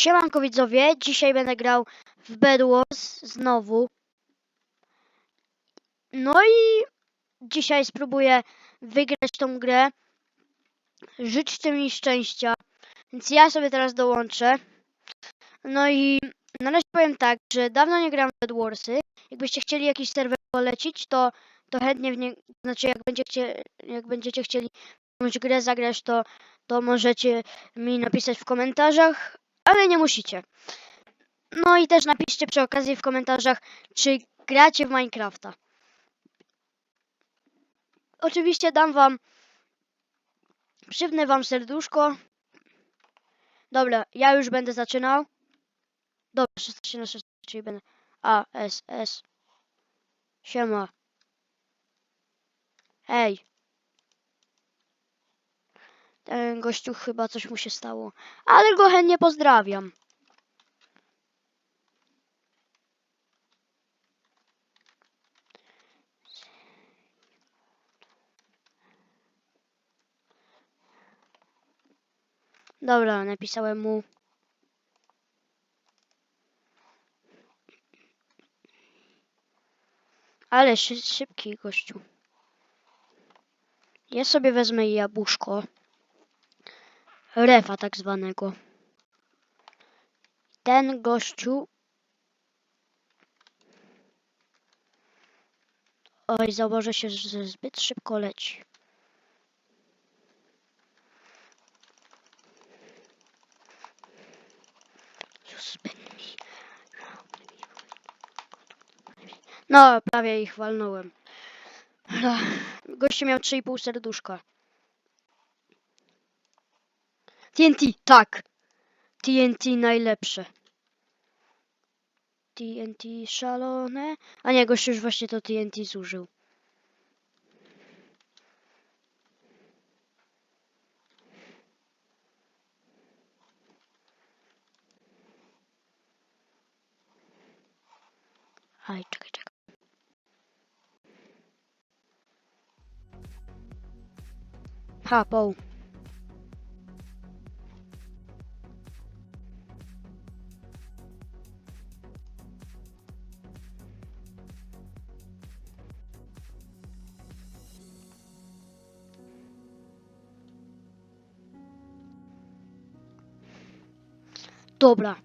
Siemanko widzowie, dzisiaj będę grał w Bed Wars znowu. No i dzisiaj spróbuję wygrać tą grę. Życzcie mi szczęścia, więc ja sobie teraz dołączę. No i na razie powiem tak, że dawno nie gram w Bed Warsy. Jakbyście chcieli jakiś serwer polecić, to, to chętnie w nie, znaczy jak, będzie chcie, jak będziecie chcieli jakąś grę zagrać, to, to możecie mi napisać w komentarzach, ale nie musicie. No i też napiszcie przy okazji w komentarzach, czy gracie w Minecrafta. Oczywiście dam wam, przypnę wam serduszko. Dobra, ja już będę zaczynał. Dobra, 16 na 16, czyli będę A, S, S. Siema. Ej. Ten gościu chyba coś mu się stało. Ale go chętnie pozdrawiam. Dobra, napisałem mu. Ale szy szybki gościu. Ja sobie wezmę jabłuszko. Refa tak zwanego. Ten gościu. Oj, zauważę się, że zbyt szybko leci. No, prawie ich walnąłem. Ach, Gościu miał 3,5 serduszka. TNT, tak. TNT najlepsze. TNT szalone. A nie, gościu już właśnie to TNT zużył. Aj, czekaj, czekaj. Ha. Dobra.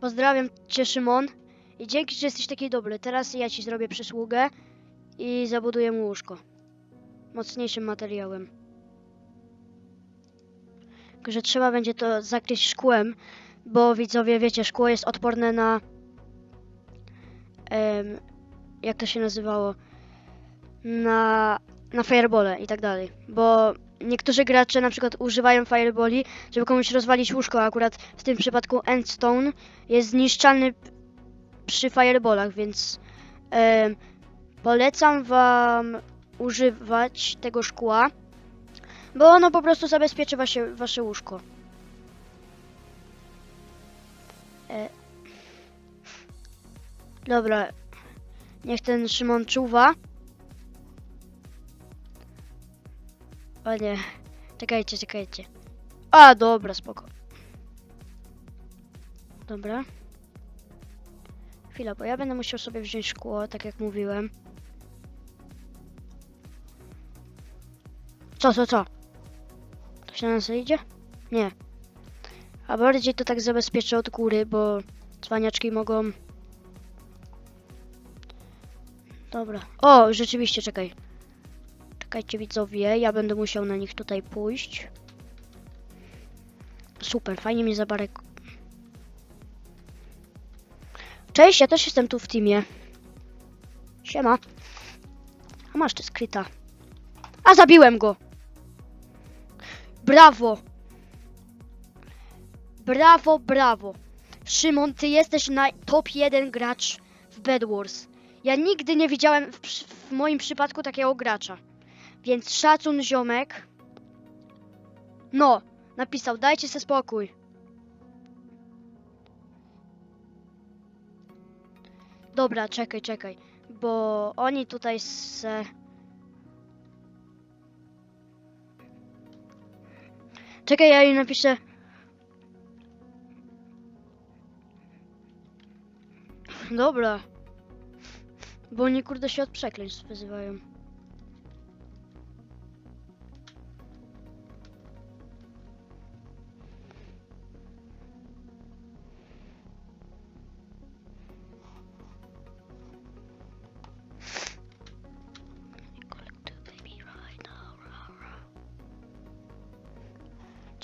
Pozdrawiam cię, Szymon. I dzięki, że jesteś taki dobry. Teraz ja ci zrobię przysługę i zabuduję mu łóżko. Mocniejszym materiałem. Tylko, że trzeba będzie to zakryć szkłem, bo widzowie, wiecie, szkło jest odporne na... em, jak to się nazywało? Na, na firebole i tak dalej. Bo niektórzy gracze na przykład używają fireboli, żeby komuś rozwalić łóżko, a akurat w tym przypadku endstone jest zniszczalny przy fireballach, więc em, polecam wam używać tego szkła, bo ono po prostu zabezpieczy wasze, wasze łóżko. E, dobra, niech ten Szymon czuwa. O nie, czekajcie, czekajcie. A, dobra, spoko. Dobra. Chwila, bo ja będę musiał sobie wziąć szkło, tak jak mówiłem. Co, co, co? To się na nas idzie? Nie. A bardziej to tak zabezpieczę od góry, bo cwaniaczki mogą... Dobra. O, rzeczywiście, czekaj. Czekajcie widzowie, ja będę musiał na nich tutaj pójść. Super, fajnie mi zabarek Cześć, ja też jestem tu w teamie. Siema. A masz ty skryta. A zabiłem go. Brawo. Brawo, brawo. Szymon, ty jesteś na top 1 gracz w Bed Wars. Ja nigdy nie widziałem w, w moim przypadku takiego gracza. Więc szacun ziomek. No, napisał, dajcie se spokój. Dobra, czekaj, czekaj, bo oni tutaj se... Czekaj, ja jej napiszę... Dobra. Bo oni kurde się od przekleństw wyzywają.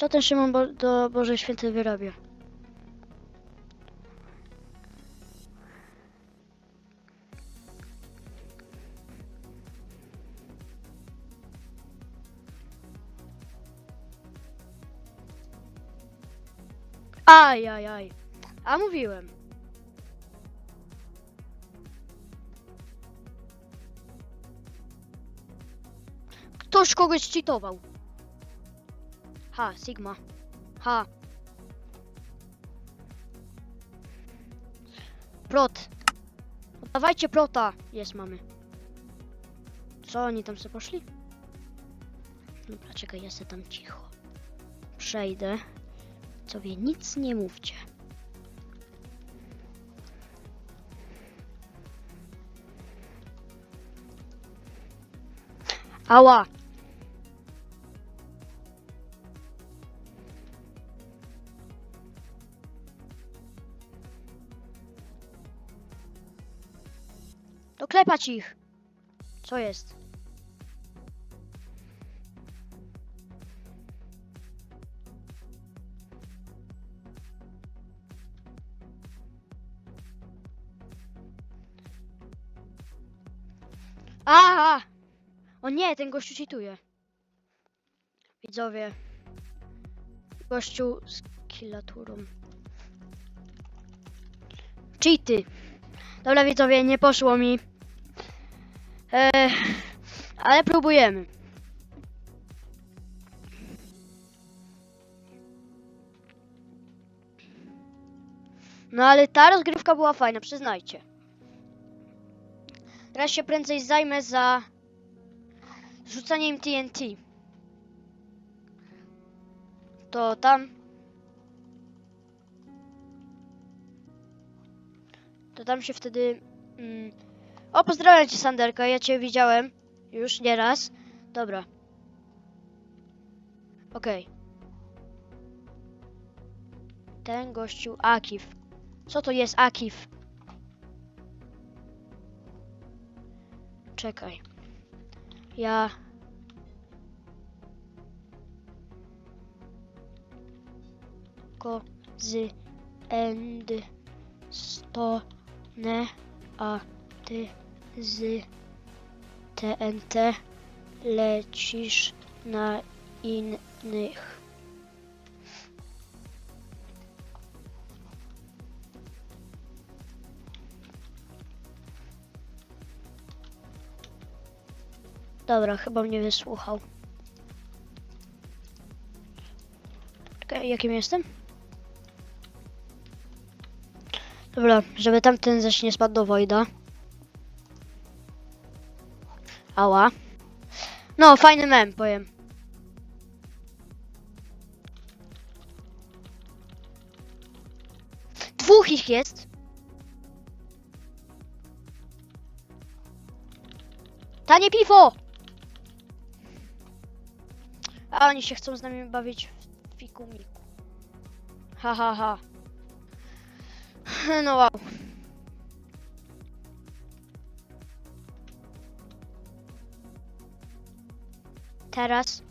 Co ten Szymon Bo- do Boże Święty wyrabia? Aj, aj, aj. A mówiłem. Ktoś kogoś cheatował. Ha, Sigma. Ha. Prot. Oddawajcie prota. Jest, mamy. Co, oni tam sobie poszli? Dobra, czekaj, ja se tam cicho. Przejdę. Sobie nic nie mówcie. Ała! Doklepać ich! Co jest? Aha! O nie, ten gościu cheatuje. Widzowie. Gościu z kilaturą. Cheaty. Dobra widzowie, nie poszło mi. Eee, ale próbujemy. No ale ta rozgrywka była fajna, przyznajcie. Teraz się prędzej zajmę za rzucaniem TNT. To tam. To tam się wtedy. Mm, o, pozdrawiam cię, Sanderka. Ja cię widziałem już nieraz. Dobra. Okej. Ten gościu Akif. Co to jest Akif? Czekaj. Ja. Ko z end stone a ty z TNT lecisz na innych. Dobra, chyba mnie wysłuchał. Jakim jestem? Dobra, żeby tamten zaś nie spadł do Wojda. Ała. No, fajny mem, powiem. Dwóch ich jest. Tanie piwo! A oni się chcą z nami bawić w fiku miku. Ha ha ha. No wow. Teraz,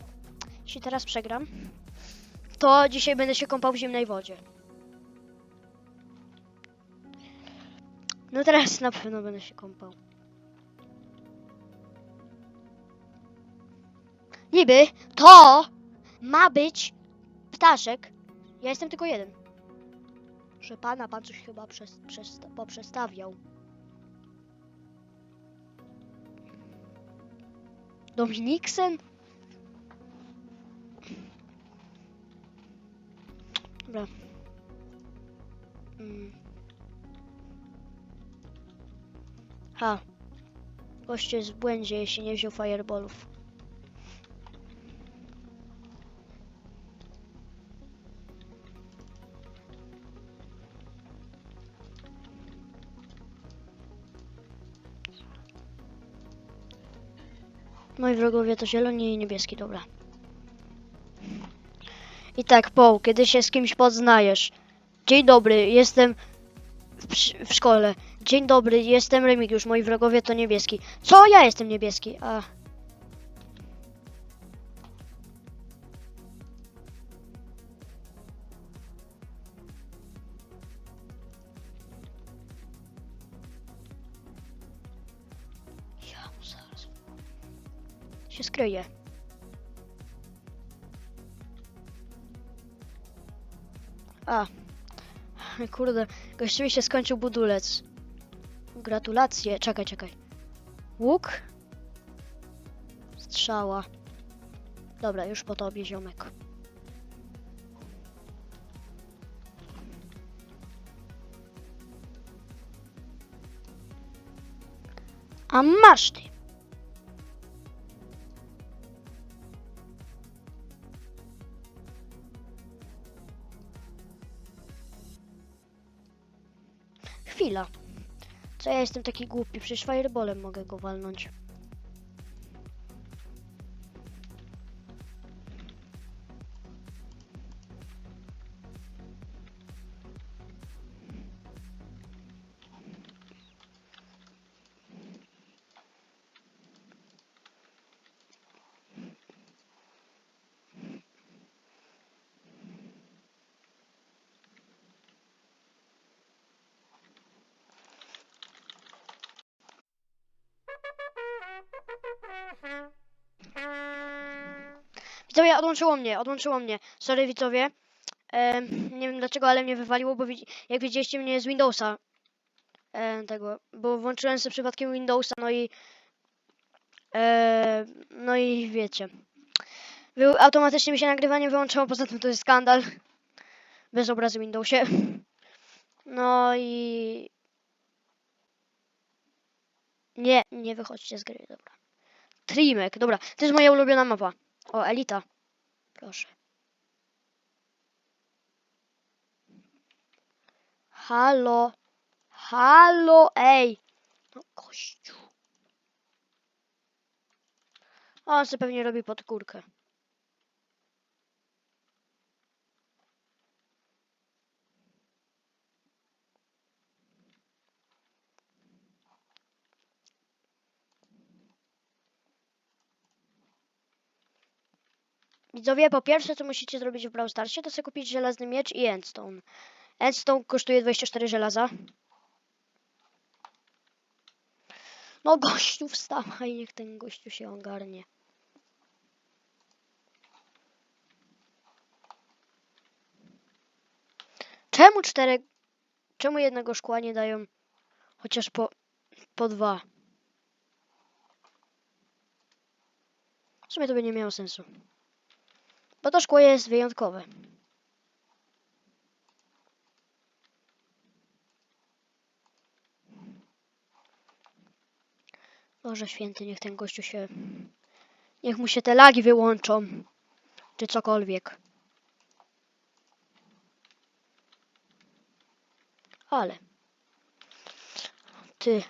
jeśli teraz przegram, to dzisiaj będę się kąpał w zimnej wodzie. No teraz na pewno będę się kąpał. Niby to ma być ptaszek. Ja jestem tylko jeden. Że pana pan coś chyba przez, przez, poprzestawiał. Dominiksen? Dobra. Hmm. Ha. Gość jest w błędzie, jeśli nie wziął fireballów. Moi wrogowie to zieloni i niebieski, dobra. I tak, Paul, kiedy się z kimś poznajesz. Dzień dobry, jestem w, w szkole. Dzień dobry, jestem Remigiusz, moi wrogowie to niebieski. Co? Ja jestem niebieski, a... Się skryję. A. Kurde, gościowi się skończył budulec. Gratulacje. Czekaj, czekaj. Łuk? Strzała. Dobra, już po tobie, ziomek. A masz ty. Co ja jestem taki głupi? Przecież fireballem mogę go walnąć. Odłączyło mnie, odłączyło mnie. Sorry widzowie. Em, nie wiem dlaczego, ale mnie wywaliło, bo jak widzieliście mnie z Windowsa. em, tego, bo włączyłem sobie przypadkiem Windowsa, no i e, no i wiecie. Wy, automatycznie mi się nagrywanie wyłączało, poza tym to jest skandal. Bez obrazy Windowsie. No i... Nie, nie wychodźcie z gry, dobra. Trimek, dobra, to jest moja ulubiona mapa. O, Elita. Proszę. Halo. Halo, ej. No, kościół. On sobie pewnie robi pod Widzowie, po pierwsze, co musicie zrobić w Brawl Starsie, to sobie kupić żelazny miecz i endstone. Endstone kosztuje 24 żelaza. No gościu, wstawaj, niech ten gościu się ogarnie. Czemu czterech... Czemu jednego szkła nie dają chociaż po, po dwa? W sumie to by nie miało sensu. Bo to szkło jest wyjątkowe. Boże święty, niech ten gościu się... Niech mu się te lagi wyłączą. Czy cokolwiek. Ale... Ty...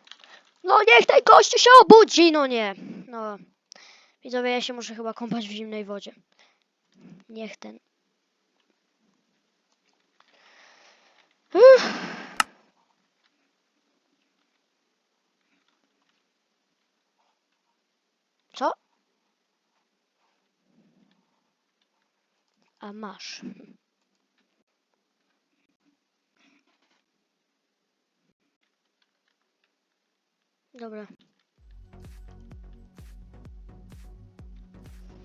No niech ten gościu się obudzi, no nie. No... Widzowie, ja się muszę chyba kąpać w zimnej wodzie. Niech ten... Uff. Co? A masz. Dobra.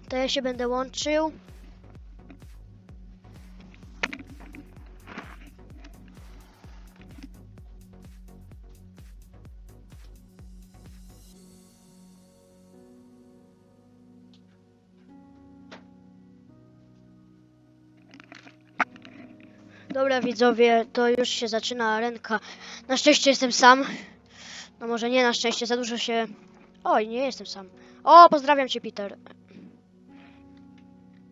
To ja się będę łączył. Dobra widzowie, to już się zaczyna arenka. Na szczęście jestem sam. No może nie na szczęście, za dużo się... Oj, nie jestem sam. O, pozdrawiam cię Peter.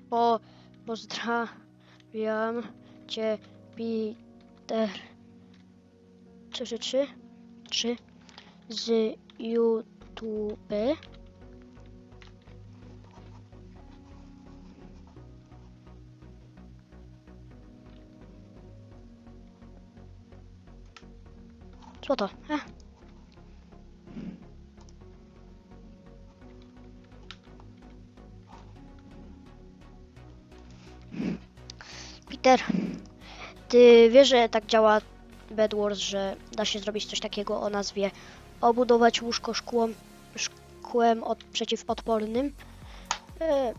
Po... Pozdrawiam cię Peter. Trzy, trzy, trzy. Z YouTube. Co to? E. Peter, ty wiesz, że tak działa Bed Wars, że da się zrobić coś takiego o nazwie obudować łóżko szkłem, szkłem od, przeciwodpornym? E,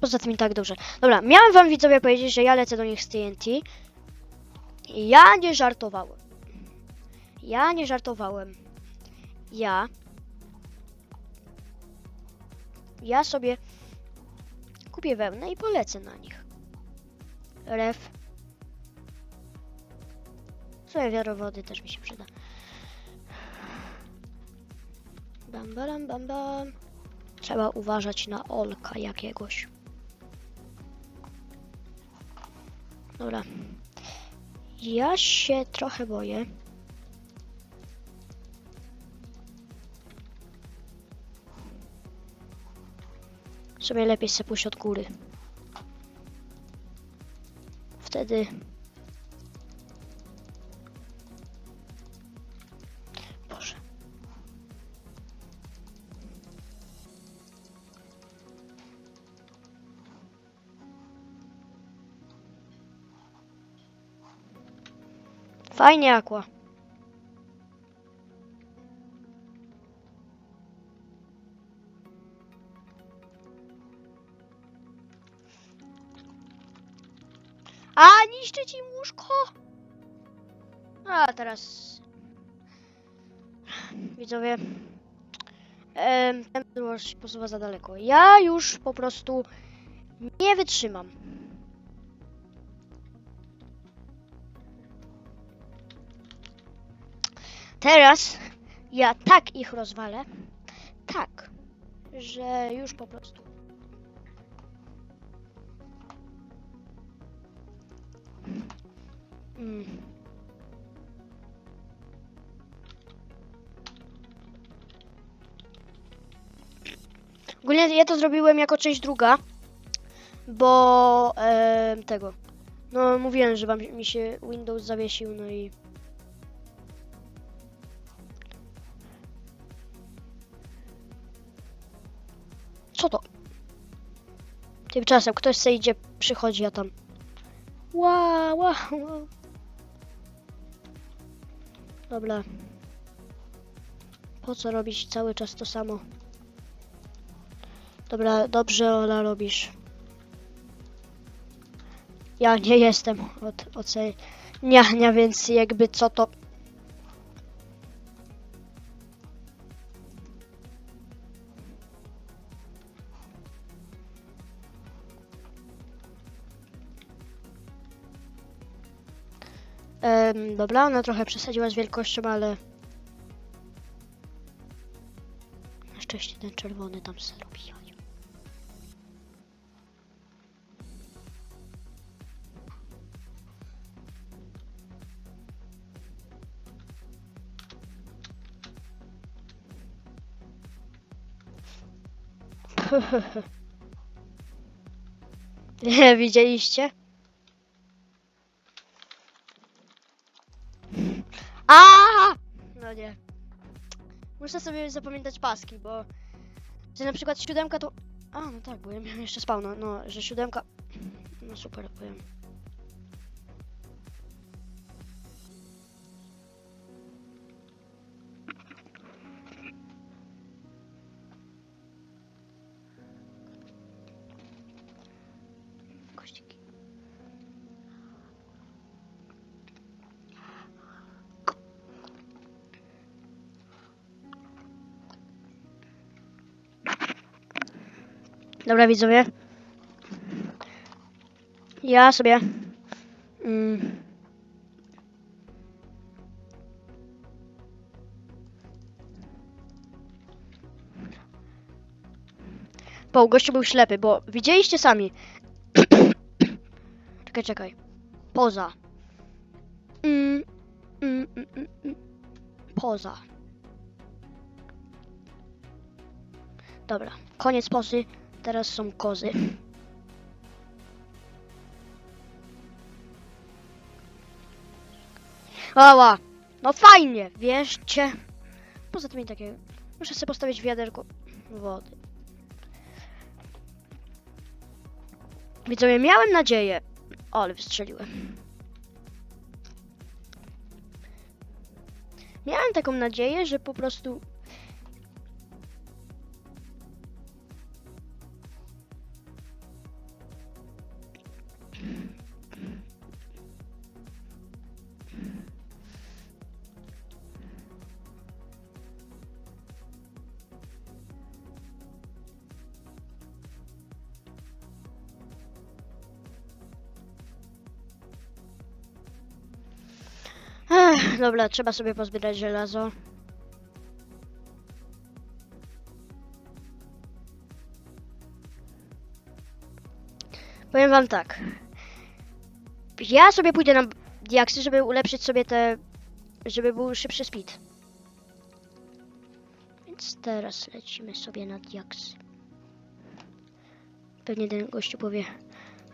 poza tym i tak dobrze. Dobra, miałem wam widzowie powiedzieć, że ja lecę do nich z TNT. I Ja nie żartowałem. Ja nie żartowałem. Ja. Ja sobie kupię wełnę i polecę na nich. Ref. Sobie wiarowody też mi się przyda. Bam, bam, bam, bam. Trzeba uważać na olka jakiegoś. Dobra. Ja się trochę boję. Sobie lepiej se pójść od góry. Wtedy... Boże. Fajnie, Aqua. Łóżko! A, teraz... Widzowie... Ten już się posuwa za daleko. Ja już po prostu nie wytrzymam. Teraz ja tak ich rozwalę, tak, że już po prostu. Mm. Ogólnie ja to zrobiłem jako część druga, bo em, tego. No mówiłem, że wam mi się Windows zawiesił, no i Co to? Tymczasem ktoś se idzie, przychodzi, a tam. Wow, wow, wow. Dobra. Po co robić cały czas to samo? Dobra, dobrze Ola robisz. Ja nie jestem od oceniania, więc jakby co to... Em, dobra, ona trochę przesadziła z wielkością, ale... Na szczęście ten czerwony tam se robi. widzieliście? Muszę sobie zapamiętać paski, bo że na przykład siódemka to. A, no tak, bo ja miałem jeszcze spawna, no, że siódemka. No super, powiem. Dobra, widzowie. Ja sobie. Mm, bo gościu był ślepy, bo widzieliście sami. czekaj, czekaj. Poza. Mm, mm, mm, mm, mm. Poza. Dobra, koniec pozy. Teraz są kozy. Ała! No fajnie, wierzcie. Poza tym i takie... Muszę sobie postawić wiaderko wody. Widzowie, miałem nadzieję... O, ale wystrzeliłem. Miałem taką nadzieję, że po prostu... dobra, trzeba sobie pozbierać żelazo. Powiem wam tak. Ja sobie pójdę na diaksy, żeby ulepszyć sobie te... Żeby był szybszy speed. Więc teraz lecimy sobie na diaksy. Pewnie ten gościu powie...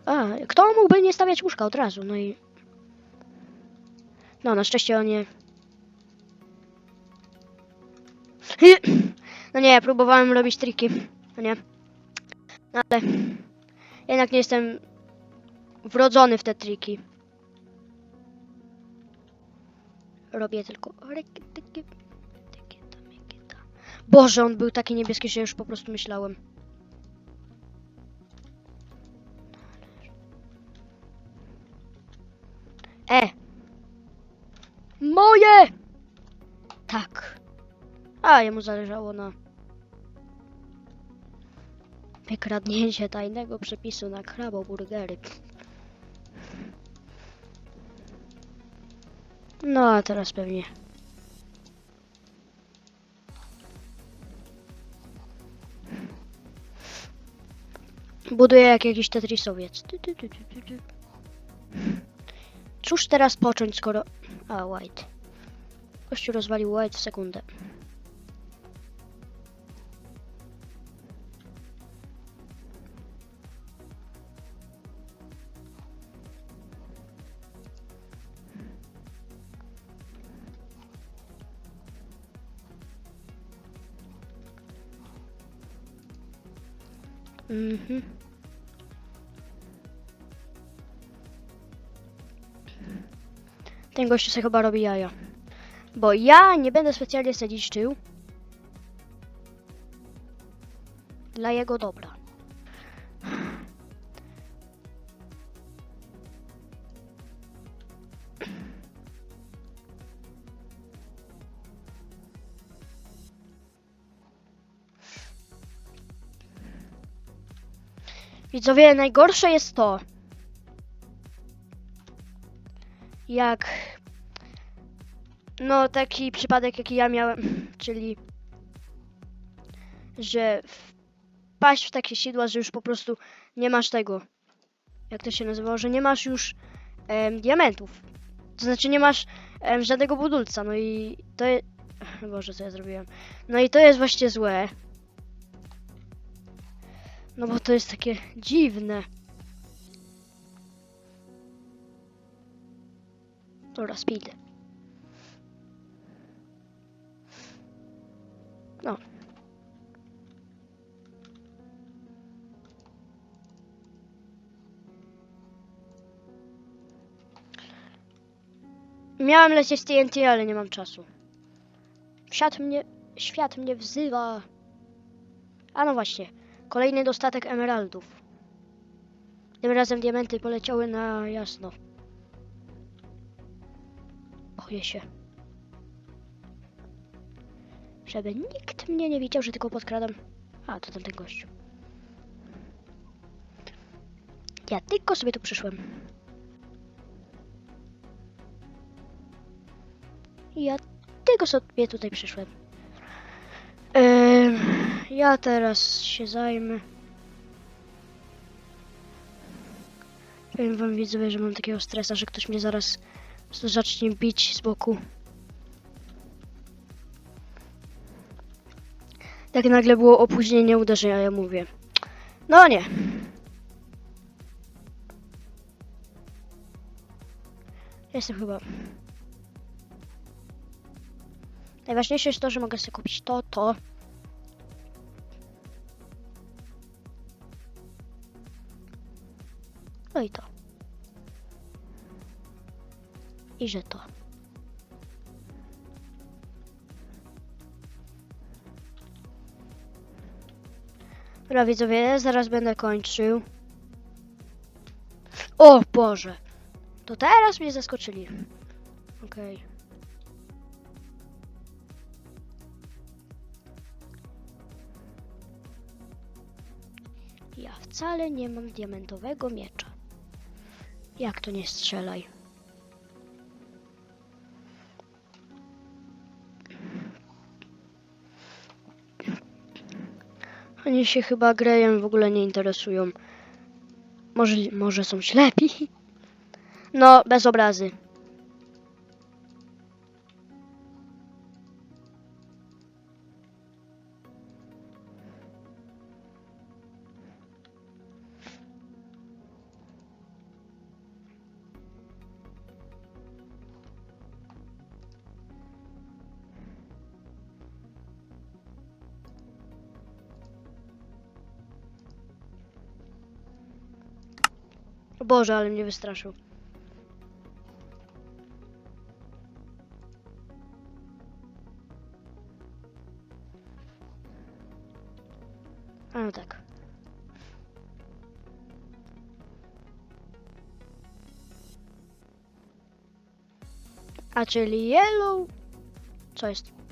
A, kto mógłby nie stawiać łóżka od razu? No i... No, na szczęście on nie... No nie, próbowałem robić triki. No nie. No ale... Jednak nie jestem wrodzony w te triki. Robię tylko... Boże, on był taki niebieski, że już po prostu myślałem. A, jemu zależało na wykradnięcie tajnego przepisu na kraboburgery. No, a teraz pewnie. Buduję jak jakiś Tetrisowiec. Cóż teraz począć, skoro... A, White. Gościu rozwalił White w sekundę. Mhm. Ten gościu sobie chyba robi jaja. Bo ja nie będę specjalnie sadzić tył. Dla jego dobra. Widzowie, najgorsze jest to, jak no taki przypadek jaki ja miałem, czyli że wpaść w takie sidła, że już po prostu nie masz tego, jak to się nazywało, że nie masz już em, diamentów. To znaczy nie masz em, żadnego budulca, no i to jest... Boże, co ja zrobiłem. No i to jest właśnie złe. No bo to jest takie dziwne. Dobra, speed. No. Miałem lecieć z TNT, ale nie mam czasu. Świat mnie, świat mnie wzywa. A no właśnie, kolejny dostatek emeraldów. Tym razem diamenty poleciały na jasno. Boję się. Żeby nikt mnie nie widział, że tylko podkradam. A, to tamten gościu. Ja tylko sobie tu przyszłem. Ja tylko sobie tutaj przyszłem. Ja teraz się zajmę. Powiem wam widzowie, że mam takiego stresa, że ktoś mnie zaraz zacznie bić z boku. Tak nagle było opóźnienie uderzenia, ja mówię. No nie. Jestem chyba. Najważniejsze jest to, że mogę sobie kupić to, to. No i to. I że to. Dobra widzowie, zaraz będę kończył. O Boże! To teraz mnie zaskoczyli. Okej. Ja wcale nie mam diamentowego miecza. Jak to nie strzelaj? Oni się chyba grejem w ogóle nie interesują. Może, może są ślepi? No, bez obrazy. Boże, ale mnie wystraszył. A no tak. A czyli yellow... Co jest?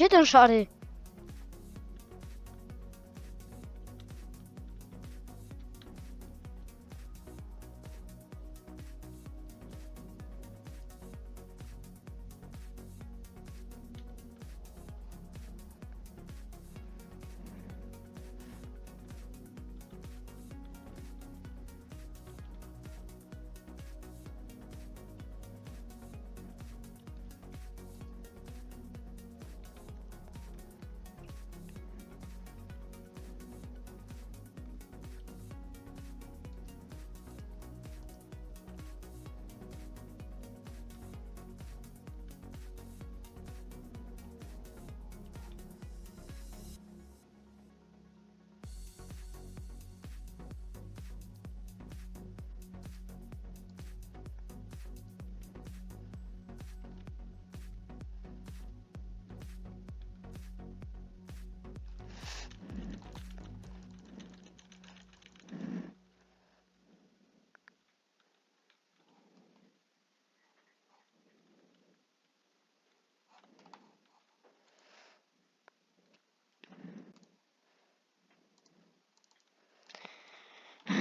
Gdzie ten szary?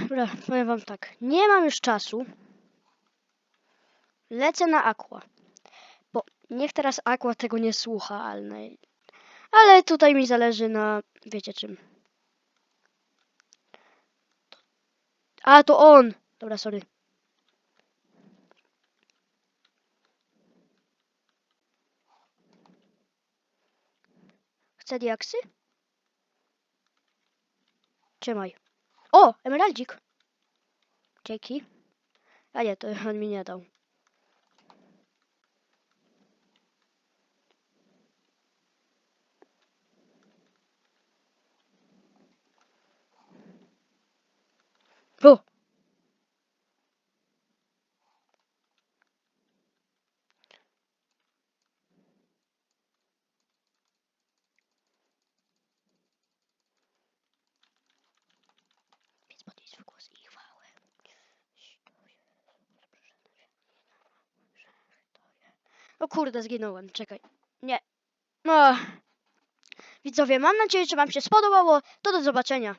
Dobra, powiem wam tak. Nie mam już czasu. Lecę na Aqua. Bo niech teraz Aqua tego nie słucha, ale, ale tutaj mi zależy na wiecie czym. A, to on! Dobra, sorry. Chce diaksy? Trzymaj. O, emeraldzik. Dzięki. A nie, to on mi nie dał. O! Więc podnieś w głos i chwałę. O kurde, zginąłem, czekaj. Nie. No. Widzowie, mam nadzieję, że wam się spodobało. To do zobaczenia.